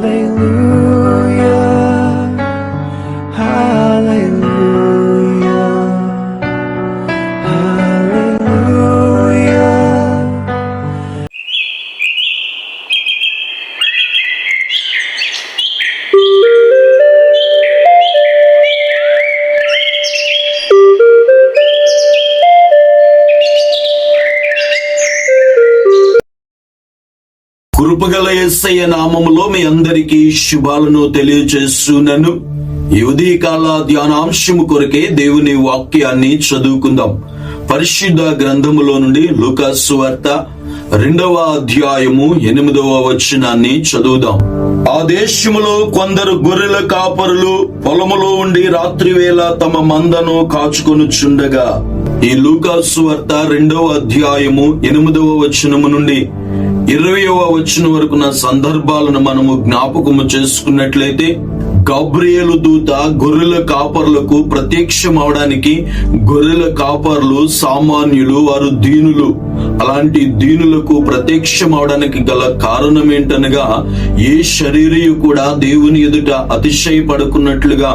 Hallelujah. కృపగల SI నామములో మీ అందరికీ శుభాలను తెలియచేస్తున్నాను యువదీ కాల ధ్యానాంశము కొరకే దేవుని వాక్యాన్ని చదువుకుందాం. పరిశుద్ధ గ్రంథములో నుండి లుకాసు వార్త రెండవ అధ్యాయము ఎనిమిదవ వచనాన్ని చదువుదాం. ఆ దేశములో కొందరు గొర్రెల కాపరులు పొలములో ఉండి రాత్రి వేళ తమ మందను కాచుకొనుచుండగా ఈ లూకాసు వార్త రెండవ అధ్యాయము ఎనిమిదవ వచనము నుండి ఇరవయవ వచ్చిన వరకున్న సందర్భాలను మనము జ్ఞాపకము చేసుకున్నట్లయితే గబ్రియలు దూత గొర్రెల కాపర్లకు ప్రత్యక్షం అవడానికి గొర్రెల కాపర్లు సామాన్యులు వారు దీనులు. అలాంటి దీనులకు ప్రత్యక్షం అవడానికి గల కారణం ఏంటనగా ఏ శరీరయు కూడా దేవుని ఎదుట అతిశయపడుకున్నట్లుగా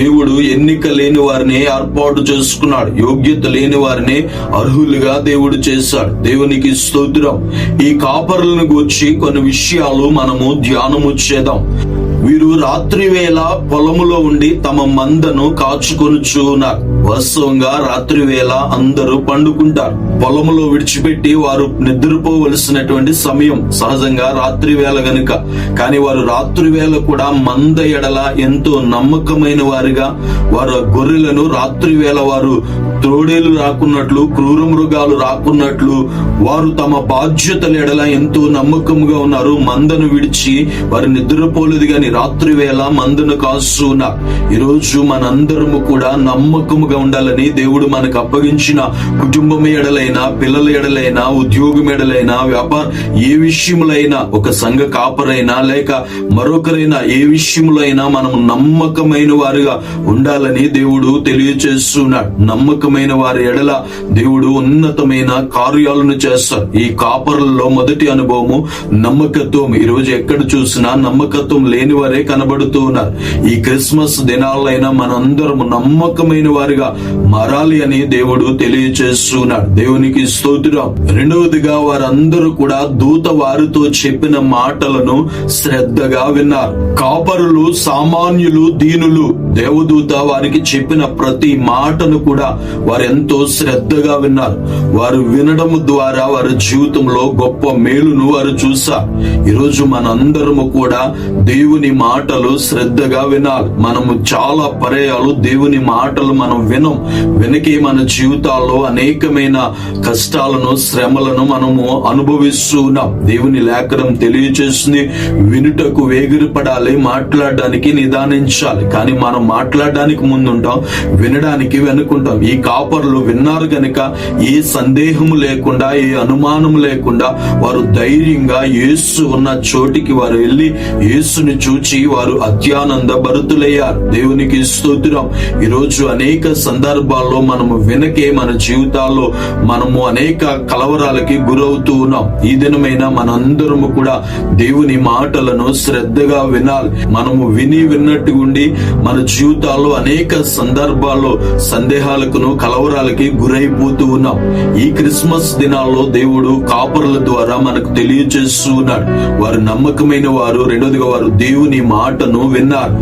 దేవుడు ఎన్నిక లేని వారిని ఏర్పాటు చేసుకున్నాడు. యోగ్యత లేని వారిని అర్హులుగా దేవుడు చేశాడు. దేవునికి స్తోత్రం. ఈ కాపరులను గూర్చి కొన్ని విషయాలు మనము ధ్యానము చేద్దాం. వీరు రాత్రి వేళ పొలములో ఉండి తమ మందను కాచుకొనుచున్నారు. వాస్తవంగా రాత్రి వేళ అందరూ పండుకుంటారు. పొలములో విడిచిపెట్టి వారు నిద్రపోవలసినటువంటి సమయం సహజంగా రాత్రి వేళ గనుక. కానీ వారు రాత్రి వేళ కూడా మంద ఎడల ఎంతో నమ్మకమైన వారిగా వారు గొర్రెలను రాత్రి వేళ వారు త్రోడేలు రాకున్నట్లు క్రూర మృగాలు రాకున్నట్లు వారు తమ బాధ్యతల ఎడల ఎంతో నమ్మకంగా ఉన్నారు. మందను విడిచి వారు నిద్రపోలేదు గాని రాత్రి వేళ మందను కాస్తున్నారు ఈరోజు మనందరము కూడా నమ్మకముగా ఉండాలని దేవుడు మనకు అప్పగించిన కుటుంబం ఎడలైనా పిల్లల ఎడలైనా ఉద్యోగం ఎడలైనా వ్యాపార ఏ విషయములైనా ఒక సంఘ కాపరైనా లేక మరొకరైనా ఏ విషయములైనా మనం నమ్మకమైన వారుగా ఉండాలని దేవుడు తెలియచేస్తున్నాడు. నమ్మకమైన వారి ఎడల దేవుడు ఉన్నతమైన కార్యాలను చేస్తారు ఈ కాపరులలో మొదటి అనుభవము నమ్మకత్వం. ఈ రోజు ఎక్కడ చూసినా నమ్మకత్వం లేని వారే కనబడుతూ ఉన్నారు. ఈ క్రిస్మస్ దినాలైనా మనందరం నమ్మకమైన వారిగా మారాలి అని దేవుడు తెలియచేస్తున్నాడు. దేవుడు దేవునికి స్తోత్రం. రెండవదిగా వారందరూ కూడా దూత వారితో చెప్పిన మాటలను శ్రద్ధగా విన్నారు. కాపరులు సామాన్యులు దీనులు దేవదూత వారికి చెప్పిన ప్రతి మాటను కూడా వారు ఎంతో శ్రద్ధగా విన్నారు. వారు వినడం ద్వారా వారి జీవితంలో గొప్ప మేలును వారు చూశారు. ఈరోజు మనందరము కూడా దేవుని మాటలు శ్రద్ధగా వినాలి. మనము చాలా పర్యాలు దేవుని మాటలు మనం వినం. వెనకే మన జీవితాల్లో అనేకమైన కష్టాలను శ్రమలను మనము అనుభవిస్తూ దేవుని లేఖనం తెలియజేస్తుంది వినుటకు వేగిరపడాలి మాట్లాడడానికి నిదానించాలి. కానీ మనం మాట్లాడడానికి ముందుంటాం వినడానికి వెనుకుంటాం. ఈ కాపర్లు విన్నారు గనుక ఏ సందేహము లేకుండా ఏ అనుమానం లేకుండా వారు ధైర్యంగా యేసు ఉన్న చోటికి వారు వెళ్ళి యేసుని చూచి వారు అత్యానంద భరుతులయ్యారు. దేవునికి స్తోత్రం. ఈరోజు అనేక సందర్భాల్లో మనము వెనకే మన జీవితాల్లో మనము అనేక కలవరాలకి గురవుతూ ఉన్నాం. ఈ దినమైన మనందరము కూడా దేవుని మాటలను శ్రద్ధగా వినాలి. మనము విని విన్నట్టు ఉండి మన జీవితాల్లో అనేక సందర్భాల్లో సందేహాలకును కలవరాలకి గురైపోతూ ఉన్నాం. ఈ క్రిస్మస్ దినాల్లో దేవుడు కాపరుల ద్వారా మనకు తెలియజేస్తూ ఉన్నాడు. వారు నమ్మకమైన వారు రెండవదిగా వారు దేవుని మాటను విన్నారు.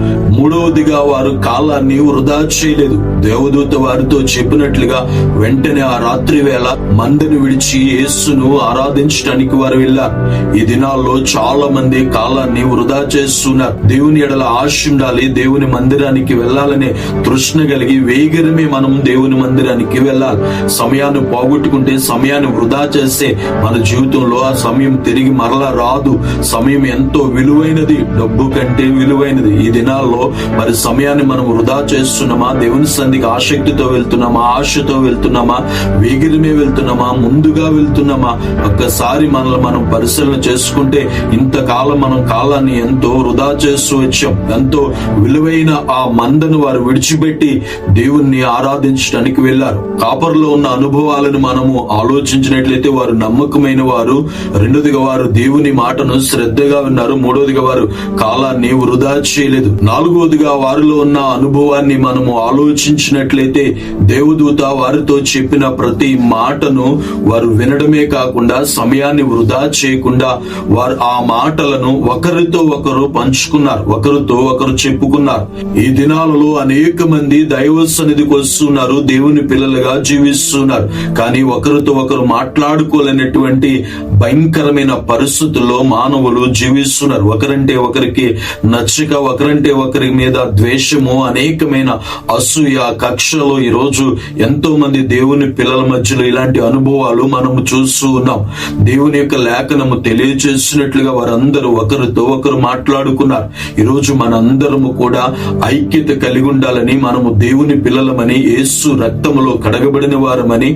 మూడవదిగా వారు కాలాన్ని వృధా చేయలేదు. దేవదూత వారితో చెప్పినట్లుగా వెంటనే ఆ రాత్రి వేళ మందిని విడిచి యేసును ఆరాధించడానికి వారు వెళ్ళారు. ఈ దినాల్లో చాలా మంది కాలాన్ని వృధా చేస్తున్నారు. దేవుని ఎడల ఆశ ఉండాలి. దేవుని మందిరానికి వెళ్ళాలనే తృష్ణ కలిగి వేగరమే మనం దేవుని మందిరానికి వెళ్ళాలి. సమయాన్ని పోగొట్టుకుంటే సమయాన్ని వృధా చేస్తే మన జీవితంలో ఆ సమయం తిరిగి మరలా రాదు. సమయం ఎంతో విలువైనది. డబ్బు కంటే విలువైనది. ఈ దినాల్లో మరి సమయాన్ని మనం వృధా చేస్తున్నామా? దేవుని సంధికి ఆసక్తితో వెళ్తున్నామా? ఆశతో వెళ్తున్నామా? వేగిరమే వెళ్తున్నామా? ముందుగా వెళ్తున్నామా? ఒక్కసారి మనల్ని మనం పరిశీలన చేసుకుంటే ఇంతకాలం మనం కాలాన్ని ఎంతో వృధా చేస్తూ వచ్చాం. ఎంతో విలువైన ఆ మందను వారు విడిచిపెట్టి దేవుణ్ణి ఆరాధించడానికి వెళ్ళారు కాపర్లో ఉన్న అనుభవాలను మనము ఆలోచించినట్లయితే వారు నమ్మకమైన వారు. రెండోదిగా వారు దేవుని మాటను శ్రద్ధగా విన్నారు. మూడోదిగా వారు కాలాన్ని వృధా చేయలేదు. నాలుగోదిగా వారిలో ఉన్న అనుభవాన్ని మనము ఆలోచించినట్లయితే దేవదూత వారితో చెప్పిన ప్రతి మాటను వారు వినడమే కాకుండా సమయాన్ని వృధా చేయకుండా వారు ఆ మాటలను ఒకరితో ఒకరు పంచుకున్నారు ఒకరితో ఒకరు చెప్పుకున్నారు. ఈ దినాలలో అనేక మంది దైవ సన్నిధికి వస్తున్నారు దేవుని పిల్లలుగా జీవిస్తున్నారు. కానీ ఒకరితో ఒకరు మాట్లాడుకోలేనటువంటి భయంకరమైన పరిస్థితుల్లో మానవులు జీవిస్తున్నారు. ఒకరంటే ఒకరికి నచ్చక ఒకరంటే ఒకరి మీద ద్వేషము అనేకమైన అసూయ కక్షలు. ఈ రోజు ఎంతో మంది దేవుని పిల్లల మధ్యలో ఇలాంటి అనుభవాలు మనము చూస్తూ ఉన్నాం. దేవుని యొక్క లేఖనము తెలియజేసినట్లుగా వారందరూ ఒకరితో ఒకరు మాట్లాడుకున్నారు. ఈ రోజు మనందరము కూడా ఐక్యత కలిగి ఉండాలని మనము దేవుని పిల్లలమని యేసు రక్తములో కడగబడిన వారమని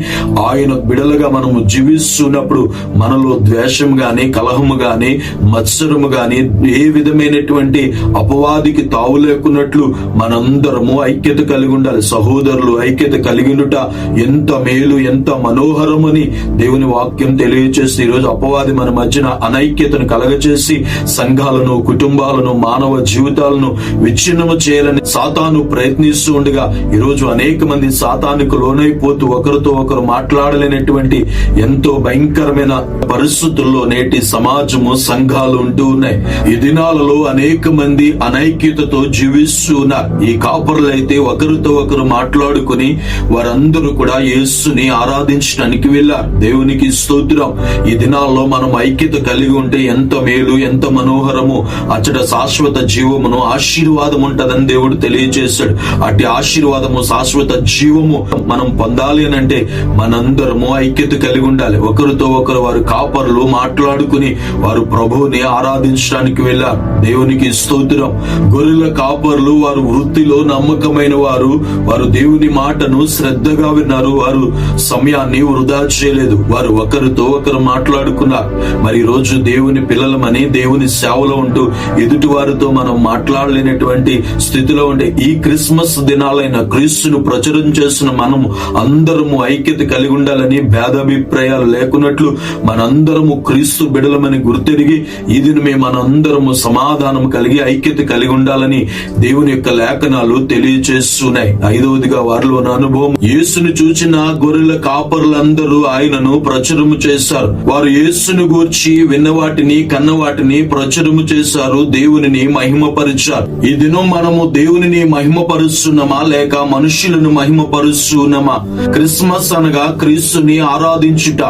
ఆయన బిడలుగా మనము జీవిస్తున్నప్పుడు మనలో ద్వేషం గాని కలహము గాని మత్సరము గాని ఏ విధమైనటువంటి అపవాదికి తావు లేకున్నట్లు మనందరము ఐక్యత కలిగి ఉండాలి. సహోదరులు ఐక్యత కలిగినుట ఎంత మేలు ఎంత మనోహరమని దేవుని వాక్యం తెలియచేసి ఈరోజు అపవాది మన మధ్యన అనైక్యతను కలగచేసి సంఘాలను కుటుంబాలను మానవ జీవితాలను విచ్ఛిన్నము చేయాలని సాతాను ప్రయత్నిస్తూ ఉండగా ఈరోజు అనేక మంది సాతానికి లోనైపోతూ ఒకరితో ఒకరు మాట్లాడలేనటువంటి ఎంతో భయంకరమైన పరిస్థితుల్లో నేటి సమాజము సంఘాలు ఉంటూ ఉన్నాయి. ఈ దినాలలో అనేక మంది అనైక్యతతో జీవిస్తూ ఉన్నారు. ఈ కాపరులైతే ఒకరితో ఒకరు మాట్లాడుకుని వారందరూ కూడా యేసుని ఆరాధించడానికి వెళ్ళారు. దేవునికి స్తోత్రం. ఈ దినాల్లో మనం ఐక్యత కలిగి ఉంటే ఎంత మేలు ఎంత మనోహరము. అచ్చట శాశ్వత జీవమును ఆశీర్వాదం ఉంటదని దేవుడు తెలియజేశాడు అట్టి ఆశీర్వాదము శాశ్వత జీవము మనం పొందాలి అని అంటే మనందరము ఐక్యత కలిగి ఉండాలి. ఒకరితో ఒకరు వారు కాపరులు మాట్లాడుకుని వారు ప్రభువుని ఆరాధించడానికి వెళ్ళారు. దేవునికి స్తోత్రం. గొర్రెల కాపర్లు వారు వృత్తిలో నమ్మకమైన వారు వారు దేవుని మాటను శ్రద్ధగా విన్నారు. వారు సమయాన్ని వృధా చేయలేదు. వారు ఒకరితో ఒకరు మాట్లాడుకున్నారు మరి రోజు దేవుని పిల్లలమని దేవుని సేవలో ఉంటూ ఎదుటి వారితో మనం మాట్లాడలేనటువంటి స్థితిలో ఉండే ఈ క్రిస్మస్ దినాలైన క్రీస్తును ప్రచురం చేస్తున్న మనము అందరము ఐక్యత కలిగి ఉండాలని భేదాభిప్రాయాలు లేకున్నట్లు మనందరము క్రీస్తు బిడలమని గుర్తెరిగి ఈ దినమే మనందరము సమాధానం కలిగి ఐక్యత కలిగి ఉండాలని దేవుని యొక్క లేఖనాలు తెలియచేస్తున్నాయి. ఐదవదిగా వారిలో ఉన్న అనుభవం యేసును చూచిన గొర్రెల కాపు కాపరులందరూ ఆయనను ప్రచురము చేశారు. వారు యేసును గూర్చి విన్న వాటిని కన్న వాటిని ప్రచురము చేశారు దేవునిని మహిమపరిచారు. ఈ దినం మనము దేవునిని మహిమపరుస్తున్నామా లేక మనుషులను మహిమపరుస్తున్నామా? క్రిస్మస్ అనగా క్రీస్తుని ఆరాధించుట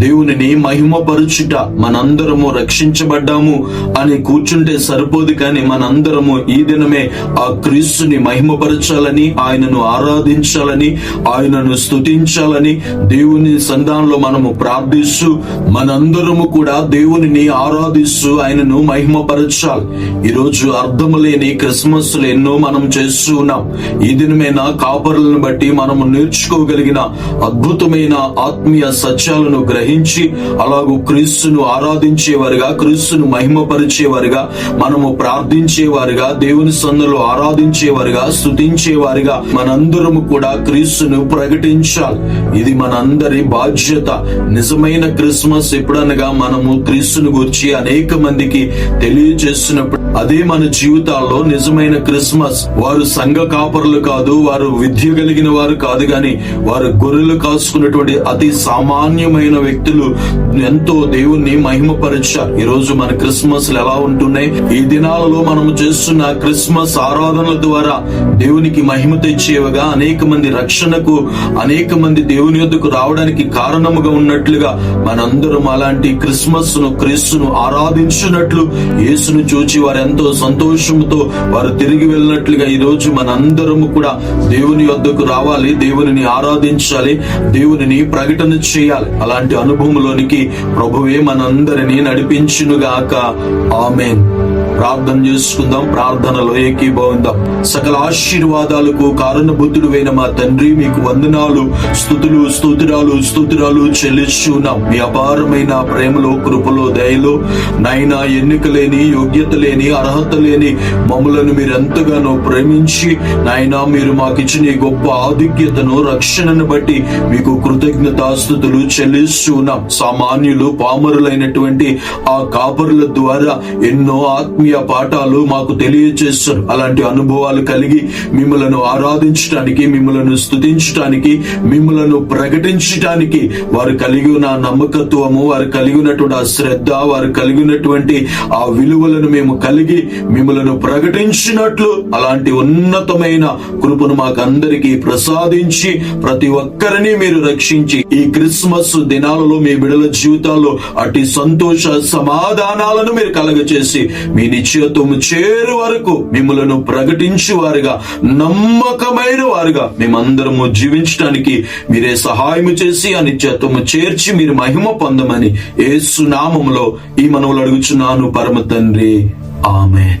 దేవునిని మహిమపరుచుట మనందరము రక్షించబడ్డాము అని కూర్చుంటే సరిపోదు కానీ మనందరము ఈ దినమే ఆ క్రీస్తుని మహిమపరచాలని ఆయనను ఆరాధించాలని ఆయనను స్తుతించాలని దేవుని సంధానంలో మనము ప్రార్థిస్తూ మనందరము కూడా దేవునిని ఆరాధిస్తూ ఆయనను మహిమపరచాలి. ఈరోజు అర్థం లేని క్రిస్మస్ ఎన్నో మనం చేస్తూ ఉన్నాం. ఈ దినమైన కాపరులను బట్టి మనము నేర్చుకోగలిగిన అద్భుతమైన ఆత్మీయ సత్యాలను గ్రహించి అలాగూ క్రీస్తును ఆరాధించేవారుగా క్రీస్తును మహిమపరిచేవారుగా మనము ప్రార్థించేవారుగా దేవుని సందులో ఆరాధించేవారుగా స్థుతించేవారుగా మనందరము కూడా క్రీస్తును ప్రకటించాలి. ఇది మన మనందరి బాధ్యత. నిజమైన క్రిస్మస్ ఎప్పుడనగా మనము క్రీస్తుని గురించి అనేక మందికి తెలియజేస్తున్నప్పుడు అదే మన జీవితాల్లో నిజమైన క్రిస్మస్. వారు సంఘ కాపరులు కాదు వారు విద్య కలిగిన వారు కాదు గాని వారు గొర్రెలు కాసుకున్నటువంటి అతి సామాన్యమైన వ్యక్తులు ఎంతో దేవుణ్ణి మహిమపరిచారు. ఈ రోజు మన క్రిస్మస్ ఎలా ఉంటున్నాయి? ఈ దినాలలో మనము చేస్తున్న క్రిస్మస్ ఆరాధనల ద్వారా దేవునికి మహిమ తెచ్చేవగా అనేక మంది రక్షణకు అనేక మంది దేవుని యొద్దకు రావడానికి కారణముగా ఉన్నట్లుగా మనందరం అలాంటి క్రిస్మస్ను క్రీస్తును ఆరాధించినట్లు యేసును చూచి వారు ఎంతో వారు తిరిగి వెళ్ళినట్లుగా ఈ రోజు మనందరము కూడా దేవుని వద్దకు రావాలి దేవునిని ఆరాధించాలి దేవునిని ప్రకటన చేయాలి. అలాంటి అనుభవంలోనికి ప్రభువే మనందరినీ నడిపించునుగాక. ఆమెన్. ప్రార్థన చేసుకుందాం ప్రార్థనలో ఏకీభవిందాం. సకల ఆశీర్వాదాలకు కారణభూతుడువైన మా తండ్రి మీకు వందనాలు స్థుతులు స్తోత్రాలు స్తోత్రాలు చెల్లిస్తూ నా వ్యాపారమైన ప్రేమలో కృపలో దయలో నైనా ఎన్నిక లేని యోగ్యత లేని అర్హత లేని మమ్మలను మీరు ఎంతగానో ప్రేమించి నాయనా మీరు మాకిచ్చిన గొప్ప ఆధిక్యతను రక్షణను బట్టి మీకు కృతజ్ఞతాస్థుతులు చెల్లిస్తున్నాం సామాన్యులు పామరులైనటువంటి ఆ కాపరుల ద్వారా ఎన్నో ఆత్మీయ పాఠాలు మాకు తెలియజేస్తారు అలాంటి అనుభవాలు కలిగి మిమ్మలను ఆరాధించడానికి మిమ్మలను స్థుతించడానికి మిమ్మలను ప్రకటించడానికి వారు కలిగి ఉన్న నమ్మకత్వము వారు కలిగి ఉన్నటువంటి ఆ శ్రద్ధ వారు కలిగి ఉన్నటువంటి ఆ విలువలను మేము కలిగి మిమ్మలను ప్రకటించినట్లు అలాంటి ఉన్నతమైన కృపను మాకు అందరికీ ప్రసాదించి ప్రతి ఒక్కరిని మీరు రక్షించి ఈ క్రిస్మస్ దినాలలో మీ బిడల జీవితాల్లో అటు సంతోష సమాధానాలను మీరు కలగచేసి మీ నిశ్చయత్వము చేరు వరకు మిమ్మలను ప్రకటించి వారుగా నమ్మకమైన వారుగా మేమందరము జీవించడానికి మీరే సహాయము చేసి అని నిత్యత్వము చేర్చి మీరు మహిమ పొందమని ఏసునామంలో ఈ మనవులు అడుగుచున్నాను పరమ తండ్రి. ఆమె